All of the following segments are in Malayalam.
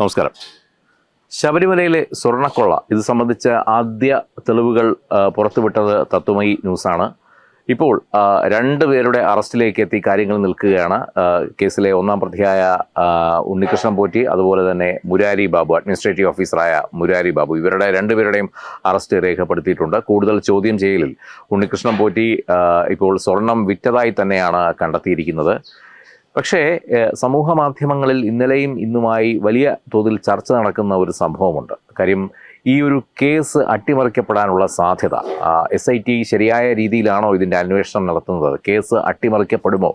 നമസ്കാരം. ശബരിമലയിലെ സ്വർണക്കൊള്ള ഇത് സംബന്ധിച്ച ആദ്യ തെളിവുകൾ പുറത്തുവിട്ടത് തത്വമയി ന്യൂസാണ്. ഇപ്പോൾ രണ്ട് പേരുടെ അറസ്റ്റിലേക്ക് എത്തി കാര്യങ്ങൾ നിൽക്കുകയാണ്. കേസിലെ ഒന്നാം പ്രതിയായ ഉണ്ണികൃഷ്ണൻ പോറ്റി അതുപോലെ തന്നെ മുരാരി ബാബു അഡ്മിനിസ്ട്രേറ്റീവ് ഓഫീസറായ മുരാരി ബാബു ഇവരുടെ രണ്ടുപേരുടെയും അറസ്റ്റ് രേഖപ്പെടുത്തിയിട്ടുണ്ട്. കൂടുതൽ ചോദ്യം ചെയ്യലിൽ ഉണ്ണികൃഷ്ണൻ പോറ്റി ഇപ്പോൾ സ്വർണം വിറ്റതായി തന്നെയാണ് കണ്ടെത്തിയിരിക്കുന്നത്. പക്ഷേ സമൂഹ മാധ്യമങ്ങളിൽ ഇന്നലെയും ഇന്നുമായി വലിയ തോതിൽ ചർച്ച നടക്കുന്ന ഒരു സംഭവമുണ്ട്. കാര്യം ഈ ഒരു കേസ് അട്ടിമറിക്കപ്പെടാനുള്ള സാധ്യത എസ് ഐ ടി ശരിയായ രീതിയിലാണോ ഇതിന്റെ അന്വേഷണം നടത്തുന്നത്? കേസ് അട്ടിമറിക്കപ്പെടുമോ?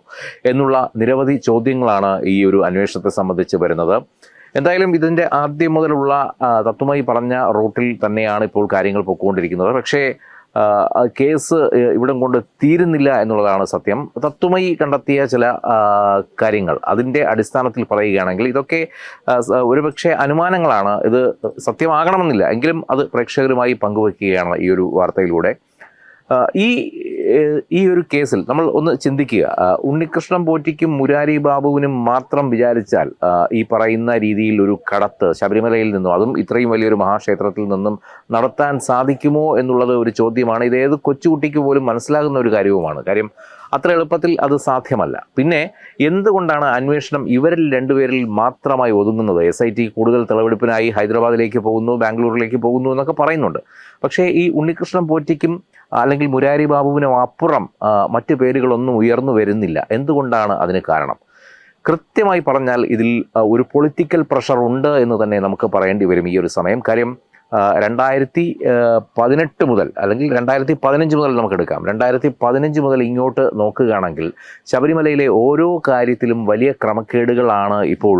എന്നുള്ള നിരവധി ചോദ്യങ്ങളാണ് ഈ ഒരു അന്വേഷണത്തെ സംബന്ധിച്ച് വരുന്നത്. എന്തായാലും ഇതിന്റെ ആദ്യം മുതലുള്ള തത്വമായി പറഞ്ഞ റൂട്ടിൽ തന്നെയാണ് ഇപ്പോൾ കാര്യങ്ങൾ പൊയ്ക്കൊണ്ടിരിക്കുന്നത് പക്ഷേ കേസ് ഇവിടം കൊണ്ട് തീരുന്നില്ല എന്നുള്ളതാണ് സത്യം. തത്വമായി കണ്ടെത്തിയ ചില കാര്യങ്ങൾ അതിന്റെ അടിസ്ഥാനത്തിൽ പറയുകയാണെങ്കിൽ ഇതൊക്കെ ഒരുപക്ഷെ അനുമാനങ്ങളാണ്. ഇത് സത്യമാകണമെന്നില്ല. എങ്കിലും അത് പ്രേക്ഷകരുമായി പങ്കുവയ്ക്കുകയാണ് ഈ ഒരു വാർത്തയിലൂടെ. ഈ ഈ ഒരു കേസിൽ നമ്മൾ ഒന്ന് ചിന്തിക്കുക. ഉണ്ണികൃഷ്ണൻ പോറ്റിക്കും മുരാരി ബാബുവിനും മാത്രം വിചാരിച്ചാൽ ഈ പറയുന്ന രീതിയിൽ ഒരു കടത്ത് ശബരിമലയിൽ നിന്നും അതും ഇത്രയും വലിയൊരു മഹാക്ഷേത്രത്തിൽ നിന്നും നടത്താൻ സാധിക്കുമോ എന്നുള്ളത് ഒരു ചോദ്യമാണ്. ഇത് ഏത് കൊച്ചുകുട്ടിക്ക് പോലും മനസ്സിലാകുന്ന ഒരു കാര്യവുമാണ്. കാര്യം അത്ര എളുപ്പത്തിൽ അത് സാധ്യമല്ല. പിന്നെ എന്തുകൊണ്ടാണ് അന്വേഷണം ഇവരിൽ രണ്ടുപേരിൽ മാത്രമായി ഒതുങ്ങുന്നത്? എസ് ഐ ടി കൂടുതൽ തെളിവെടുപ്പിനായി ഹൈദരാബാദിലേക്ക് പോകുന്നു ബാംഗ്ലൂരിലേക്ക് പോകുന്നു എന്നൊക്കെ പറയുന്നുണ്ട്. പക്ഷേ ഈ ഉണ്ണികൃഷ്ണൻ പോറ്റിക്കും അല്ലെങ്കിൽ മുരാരി ബാബുവിനും അപ്പുറം മറ്റു പേരുകളൊന്നും ഉയർന്നു വരുന്നില്ല. എന്തുകൊണ്ടാണ് അതിന് കാരണം? കൃത്യമായി പറഞ്ഞാൽ ഇതിൽ ഒരു പൊളിറ്റിക്കൽ പ്രഷർ ഉണ്ട് എന്ന് തന്നെ നമുക്ക് പറയേണ്ടി വരും ഈ ഒരു സമയം. കാര്യം രണ്ടായിരത്തി പതിനെട്ട് മുതൽ അല്ലെങ്കിൽ രണ്ടായിരത്തി പതിനഞ്ച് മുതൽ നമുക്ക് എടുക്കാം. രണ്ടായിരത്തി പതിനഞ്ച് മുതൽ ഇങ്ങോട്ട് നോക്കുകയാണെങ്കിൽ ശബരിമലയിലെ ഓരോ കാര്യത്തിലും വലിയ ക്രമക്കേടുകളാണ് ഇപ്പോൾ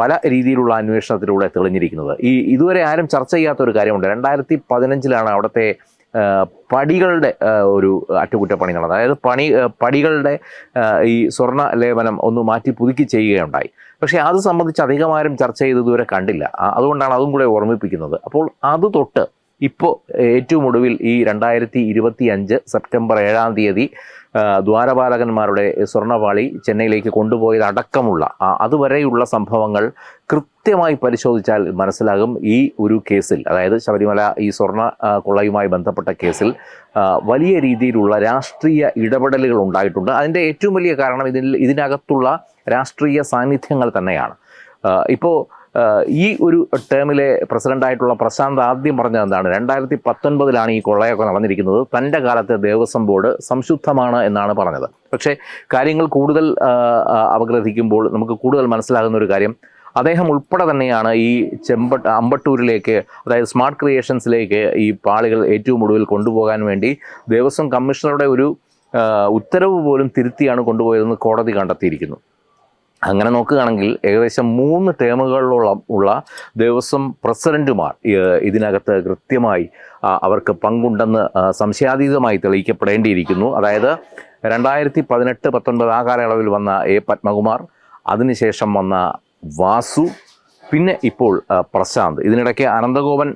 പല രീതിയിലുള്ള അന്വേഷണത്തിലൂടെ തെളിഞ്ഞിരിക്കുന്നത്. ഈ ഇതുവരെ ആരും ചർച്ച ചെയ്യാത്ത ഒരു കാര്യമുണ്ട്. രണ്ടായിരത്തി പതിനഞ്ചിലാണ് അവിടുത്തെ പടികളുടെ ഒരു അറ്റകുറ്റപ്പണി നടന്നത് അതായത് പണി പടികളുടെ ഈ സ്വർണ ലേപനം ഒന്ന് മാറ്റി പുതുക്കി ചെയ്യുകയുണ്ടായി. പക്ഷേ അത് സംബന്ധിച്ച് അധികമാരും ചർച്ച ചെയ്ത് ഇതുവരെ കണ്ടില്ല അതുകൊണ്ടാണ് അതും കൂടെ ഓർമ്മിപ്പിക്കുന്നത്. അപ്പോൾ അത് തൊട്ട് ഇപ്പോൾ ഏറ്റവും ഒടുവിൽ ഈ രണ്ടായിരത്തി ഇരുപത്തി അഞ്ച് സെപ്റ്റംബർ ഏഴാം തീയതി ദ്വാരപാലകന്മാരുടെ സ്വർണപാളി ചെന്നൈയിലേക്ക് കൊണ്ടുപോയത് അടക്കമുള്ള അതുവരെയുള്ള സംഭവങ്ങൾ കൃത്യമായി പരിശോധിച്ചാൽ മനസ്സിലാകും ഈ ഒരു കേസിൽ. അതായത് ശബരിമല ഈ സ്വർണ കൊള്ളയുമായി ബന്ധപ്പെട്ട കേസിൽ വലിയ രീതിയിലുള്ള രാഷ്ട്രീയ ഇടപെടലുകൾ ഉണ്ടായിട്ടുണ്ട്. അതിന്റെ ഏറ്റവും വലിയ കാരണം ഇതിൽ ഇതിനകത്തുള്ള രാഷ്ട്രീയ സാന്നിധ്യങ്ങൾ തന്നെയാണ്. ഇപ്പോൾ ഈ ഒരു ടേമിലെ പ്രസിഡന്റായിട്ടുള്ള പ്രശാന്ത് ആദ്യം പറഞ്ഞത് എന്താണ്? രണ്ടായിരത്തി പത്തൊൻപതിലാണ് ഈ കൊള്ളയൊക്കെ നടന്നിരിക്കുന്നത്. തന്റെ കാലത്തെ ദേവസ്വം ബോർഡ് സംശുദ്ധമാണ് എന്നാണ് പറഞ്ഞത്. പക്ഷേ കാര്യങ്ങൾ കൂടുതൽ ആ, നമുക്ക് കൂടുതൽ മനസ്സിലാകുന്ന ഒരു കാര്യം അദ്ദേഹം ഉൾപ്പെടെ തന്നെയാണ് ഈ ചെമ്പട്ട് അമ്പട്ടൂരിലേക്ക് അതായത് സ്മാർട്ട് ക്രിയേഷൻസിലേക്ക് ഈ പാളികൾ ഏറ്റവും ഒടുവിൽ കൊണ്ടുപോകാൻ വേണ്ടി ദേവസ്വം കമ്മീഷണറുടെ ഒരു ഉത്തരവ് പോലും തിരുത്തിയാണ് കൊണ്ടുപോയതെന്ന് കോടതി കണ്ടെത്തിയിരിക്കുന്നു. അങ്ങനെ നോക്കുകയാണെങ്കിൽ ഏകദേശം മൂന്ന് ടേമുകളിലുള്ള ഉള്ള ദേവസ്വം പ്രസിഡന്റുമാർ ഏഹ്, ഇതിനകത്ത് കൃത്യമായി അവർക്ക് പങ്കുണ്ടെന്ന് സംശയാതീതമായി തെളിയിക്കപ്പെടേണ്ടിയിരിക്കുന്നു. അതായത് രണ്ടായിരത്തി പതിനെട്ട് പത്തൊൻപത് ആ കാലയളവിൽ വന്ന എ പത്മകുമാർ അതിനുശേഷം വന്ന വാസു പിന്നെ ഇപ്പോൾ പ്രശാന്ത്. ഇതിനിടയ്ക്ക് അനന്തഗോപൻ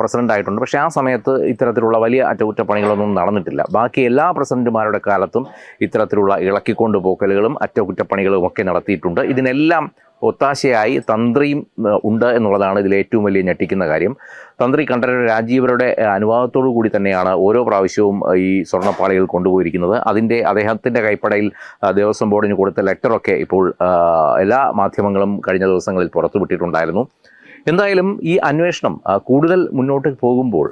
പ്രസിഡന്റ് ആയിട്ടുണ്ട് പക്ഷേ ആ സമയത്ത് ഇത്തരത്തിലുള്ള വലിയ അറ്റകുറ്റപ്പണികളൊന്നും നടന്നിട്ടില്ല. ബാക്കി എല്ലാ പ്രസിഡന്റുമാരുടെ കാലത്തും ഇത്തരത്തിലുള്ള ഇളക്കിക്കൊണ്ട് പോക്കലുകളും അറ്റകുറ്റപ്പണികളും ഒക്കെ നടത്തിയിട്ടുണ്ട്. ഇതിനെല്ലാം ഒത്താശയായി തന്ത്രിയും ഉണ്ട് എന്നുള്ളതാണ് ഇതിൽ ഏറ്റവും വലിയ ഞെട്ടിക്കുന്ന കാര്യം. തന്ത്രി കണ്ഠരർ രാജീവരുടെ അനുവാദത്തോടു കൂടി തന്നെയാണ് ഓരോ പ്രാവശ്യവും ഈ സ്വർണപ്പാളികൾ കൊണ്ടുപോയിരിക്കുന്നത്. അതിന്റെ അദ്ദേഹത്തിന്റെ കൈപ്പടയിൽ ദേവസ്വം ബോർഡിന് കൊടുത്ത ലെറ്ററൊക്കെ ഇപ്പോൾ എല്ലാ മാധ്യമങ്ങളും കഴിഞ്ഞ ദിവസങ്ങളിൽ പുറത്തുവിട്ടിട്ടുണ്ടായിരുന്നു. എന്തായാലും ഈ അന്വേഷണം കൂടുതൽ മുന്നോട്ട് പോകുമ്പോൾ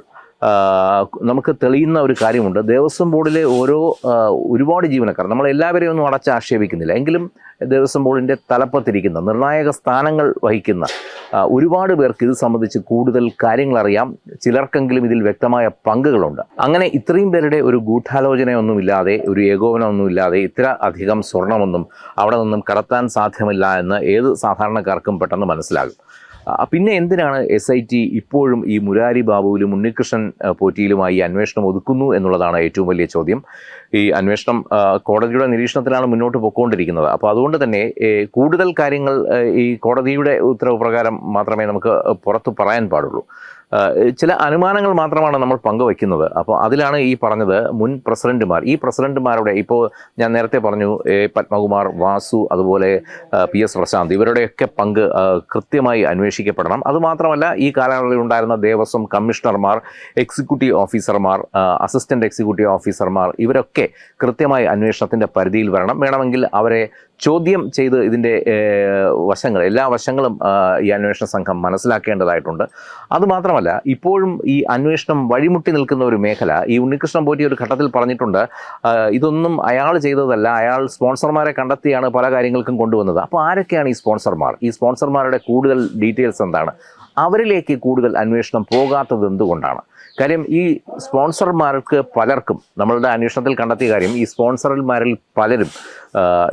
നമുക്ക് തെളിയുന്ന ഒരു കാര്യമുണ്ട്. ദേവസ്വം ബോർഡിലെ ഓരോ ഒരുപാട് ജീവനക്കാർ നമ്മൾ എല്ലാവരെയും ഒന്നും അടച്ച് ആക്ഷേപിക്കുന്നില്ല. എങ്കിലും ദേവസ്വം ബോർഡിന്റെ തലപ്പത്തിരിക്കുന്ന നിർണായക സ്ഥാനങ്ങൾ വഹിക്കുന്ന ഒരുപാട് പേർക്ക് ഇത് സംബന്ധിച്ച് കൂടുതൽ കാര്യങ്ങൾ അറിയാം ചിലർക്കെങ്കിലും ഇതിൽ വ്യക്തമായ പങ്കുകളുണ്ട്. അങ്ങനെ ഇത്രയും പേരുടെ ഒരു ഗൂഢാലോചനയൊന്നുമില്ലാതെ ഒരു ഏകോപനമൊന്നുമില്ലാതെ ഇത്ര അധികം സ്വർണമൊന്നും അവിടെ നിന്നും കടത്താൻ സാധ്യമല്ല എന്ന് ഏത് സാധാരണക്കാർക്കും പെട്ടെന്ന് മനസ്സിലാകും. പിന്നെ എന്തിനാണ് എസ് ഐ ടി ഇപ്പോഴും ഈ മുരാരി ബാബുവിലും ഉണ്ണികൃഷ്ണൻ പോറ്റിയിലുമായി അന്വേഷണം ഒതുക്കുന്നു എന്നുള്ളതാണ് ഏറ്റവും വലിയ ചോദ്യം. ഈ അന്വേഷണം കോടതിയുടെ നിരീക്ഷണത്തിലാണ് മുന്നോട്ട് പോയിക്കൊണ്ടിരിക്കുന്നത് അപ്പോൾ അതുകൊണ്ട് തന്നെ കൂടുതൽ കാര്യങ്ങൾ ഈ കോടതിയുടെ ഉത്തരവ് പ്രകാരം മാത്രമേ നമുക്ക് പുറത്ത് പറയാൻ പാടുള്ളൂ. ചില അനുമാനങ്ങൾ മാത്രമാണ് നമ്മൾ പങ്കുവയ്ക്കുന്നത്. അപ്പോൾ അതിലാണ് ഈ പറഞ്ഞത് മുൻ പ്രസിഡന്റുമാർ. ഈ പ്രസിഡന്റുമാരുടെ ഇപ്പോൾ ഞാൻ നേരത്തെ പറഞ്ഞു എ പത്മകുമാർ വാസു അതുപോലെ പി എസ് പ്രശാന്ത് ഇവരുടെയൊക്കെ പങ്ക് കൃത്യമായി അന്വേഷിക്കപ്പെടണം. അതുമാത്രമല്ല ഈ കാലയളവിൽ ഉണ്ടായിരുന്ന ദേവസ്വം കമ്മീഷണർമാർ എക്സിക്യൂട്ടീവ് ഓഫീസർമാർ അസിസ്റ്റന്റ് എക്സിക്യൂട്ടീവ് ഓഫീസർമാർ ഇവരൊക്കെ കൃത്യമായി അന്വേഷണത്തിന്റെ പരിധിയിൽ വരണം. വേണമെങ്കിൽ അവരെ ചോദ്യം ചെയ്ത് ഇതിന്റെ വശങ്ങൾ എല്ലാ വശങ്ങളും ഈ അന്വേഷണ സംഘം മനസ്സിലാക്കേണ്ടതായിട്ടുണ്ട്. അതുമാത്രമല്ല ഇപ്പോഴും ഈ അന്വേഷണം വഴിമുട്ടി നിൽക്കുന്ന ഒരു മേഖല ഈ ഉണ്ണികൃഷ്ണൻ പോറ്റി ഒരു ഘട്ടത്തിൽ പറഞ്ഞിട്ടുണ്ട് ഇതൊന്നും അയാൾ ചെയ്തതല്ല അയാൾ സ്പോൺസർമാരെ കണ്ടെത്തിയാണ് പല കാര്യങ്ങൾക്കും കൊണ്ടുവന്നത്. അപ്പോൾ ആരൊക്കെയാണ് ഈ സ്പോൺസർമാർ? ഈ സ്പോൺസർമാരുടെ കൂടുതൽ ഡീറ്റെയിൽസ് എന്താണ്? അവരിലേക്ക് കൂടുതൽ അന്വേഷണം പോകാത്തത് എന്തുകൊണ്ടാണ്? കാര്യം ഈ സ്പോൺസർമാർക്ക് പലർക്കും നമ്മളുടെ അന്വേഷണത്തിൽ കണ്ടെത്തിയ കാര്യം ഈ സ്പോൺസർമാരിൽ പലരും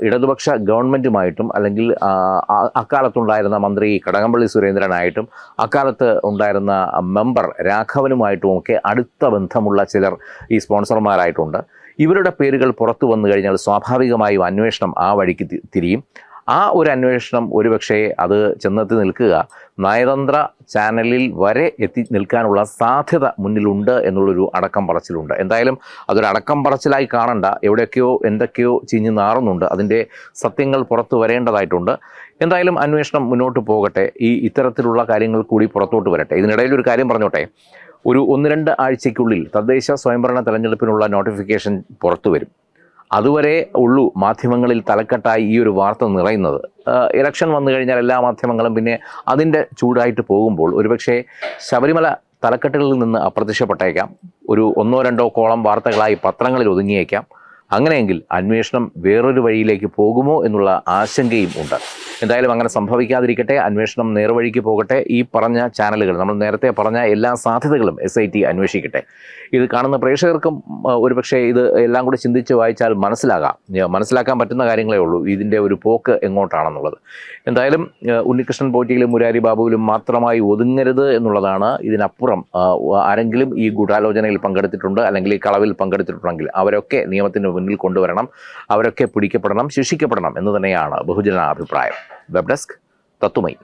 ഇടതുപക്ഷ ഗവൺമെന്റുമായിട്ടും അല്ലെങ്കിൽ അക്കാലത്തുണ്ടായിരുന്ന മന്ത്രി കടകംപള്ളി സുരേന്ദ്രനായിട്ടും അക്കാലത്ത് ഉണ്ടായിരുന്ന മെമ്പർ രാഘവനുമായിട്ടും ഒക്കെ അടുത്ത ബന്ധമുള്ള ചിലർ ഈ സ്പോൺസർമാരായിട്ടുണ്ട്. ഇവരുടെ പേരുകൾ പുറത്തു വന്നു കഴിഞ്ഞാൽ സ്വാഭാവികമായും അന്വേഷണം ആ വഴിക്ക് തിരിയും. ആ ഒരു അന്വേഷണം ഒരുപക്ഷെ അത് ചെന്നെത്തി നിൽക്കുക നയതന്ത്ര ചാനലിൽ വരെ എത്തി നിൽക്കാനുള്ള സാധ്യത മുന്നിലുണ്ട് എന്നുള്ളൊരു അടക്കം പറച്ചിലുണ്ട്. എന്തായാലും അതൊരു അടക്കം പറച്ചിലായി കാണണ്ട. എവിടെയൊക്കെയോ എന്തൊക്കെയോ ചിഞ്ഞു നാറുന്നുണ്ട്. അതിന്റെ സത്യങ്ങൾ പുറത്തു വരേണ്ടതായിട്ടുണ്ട്. എന്തായാലും അന്വേഷണം മുന്നോട്ട് പോകട്ടെ. ഈ ഇത്തരത്തിലുള്ള കാര്യങ്ങൾ കൂടി പുറത്തോട്ട് വരട്ടെ. ഇതിനിടയിൽ ഒരു കാര്യം പറഞ്ഞോട്ടെ. ഒരു ഒന്ന് രണ്ട് ആഴ്ചയ്ക്കുള്ളിൽ തദ്ദേശ സ്വയംഭരണ തെരഞ്ഞെടുപ്പിനുള്ള നോട്ടിഫിക്കേഷൻ പുറത്തു വരും. അതുവരെ ഉള്ളു മാധ്യമങ്ങളിൽ തലക്കെട്ടായി ഈ ഒരു വാർത്ത നിറയുന്നത്. ഇലക്ഷൻ വന്നു കഴിഞ്ഞാൽ എല്ലാ മാധ്യമങ്ങളും പിന്നെ അതിന്റെ ചൂടായിട്ട് പോകുമ്പോൾ ഒരുപക്ഷെ ശബരിമല തലക്കെട്ടുകളിൽ നിന്ന് അപ്രത്യക്ഷപ്പെട്ടേക്കാം. ഒരു ഒന്നോ രണ്ടോ കോളം വാർത്തകളായി പത്രങ്ങളിൽ ഒതുങ്ങിയേക്കാം. അങ്ങനെയെങ്കിൽ അന്വേഷണം വേറൊരു വഴിയിലേക്ക് പോകുമോ എന്നുള്ള ആശങ്കയും ഉണ്ട്. എന്തായാലും അങ്ങനെ സംഭവിക്കാതിരിക്കട്ടെ അന്വേഷണം നേർവഴിക്ക് പോകട്ടെ ഈ പറഞ്ഞ ചാനലുകൾ നമ്മൾ നേരത്തെ പറഞ്ഞ എല്ലാ സാധ്യതകളും എസ് ഐ ടി അന്വേഷിക്കട്ടെ. ഇത് കാണുന്ന പ്രേക്ഷകർക്കും ഒരുപക്ഷെ ഇത് എല്ലാം കൂടി ചിന്തിച്ച് വായിച്ചാൽ മനസ്സിലാകാം. മനസ്സിലാക്കാൻ പറ്റുന്ന കാര്യങ്ങളേ ഉള്ളൂ. ഇതിന്റെ ഒരു പോക്ക് എങ്ങോട്ടാണെന്നുള്ളത്. എന്തായാലും ഉണ്ണികൃഷ്ണൻ പോറ്റിയിലും മുരാരി ബാബുവിലും മാത്രമായി ഒതുങ്ങരുത് എന്നുള്ളതാണ് ഇതിനപ്പുറം. ആരെങ്കിലും ഈ ഗൂഢാലോചനയിൽ പങ്കെടുത്തിട്ടുണ്ട് അല്ലെങ്കിൽ ഈ കളവിൽ പങ്കെടുത്തിട്ടുണ്ടെങ്കിൽ അവരൊക്കെ നിയമത്തിന് മുന്നിൽ കൊണ്ടുവരണം അവരൊക്കെ പിടിക്കപ്പെടണം ശിക്ഷിക്കപ്പെടണം എന്ന് തന്നെയാണ് ബഹുജന അഭിപ്രായം. വെബ് ഡെസ്ക് തത്തുമൈ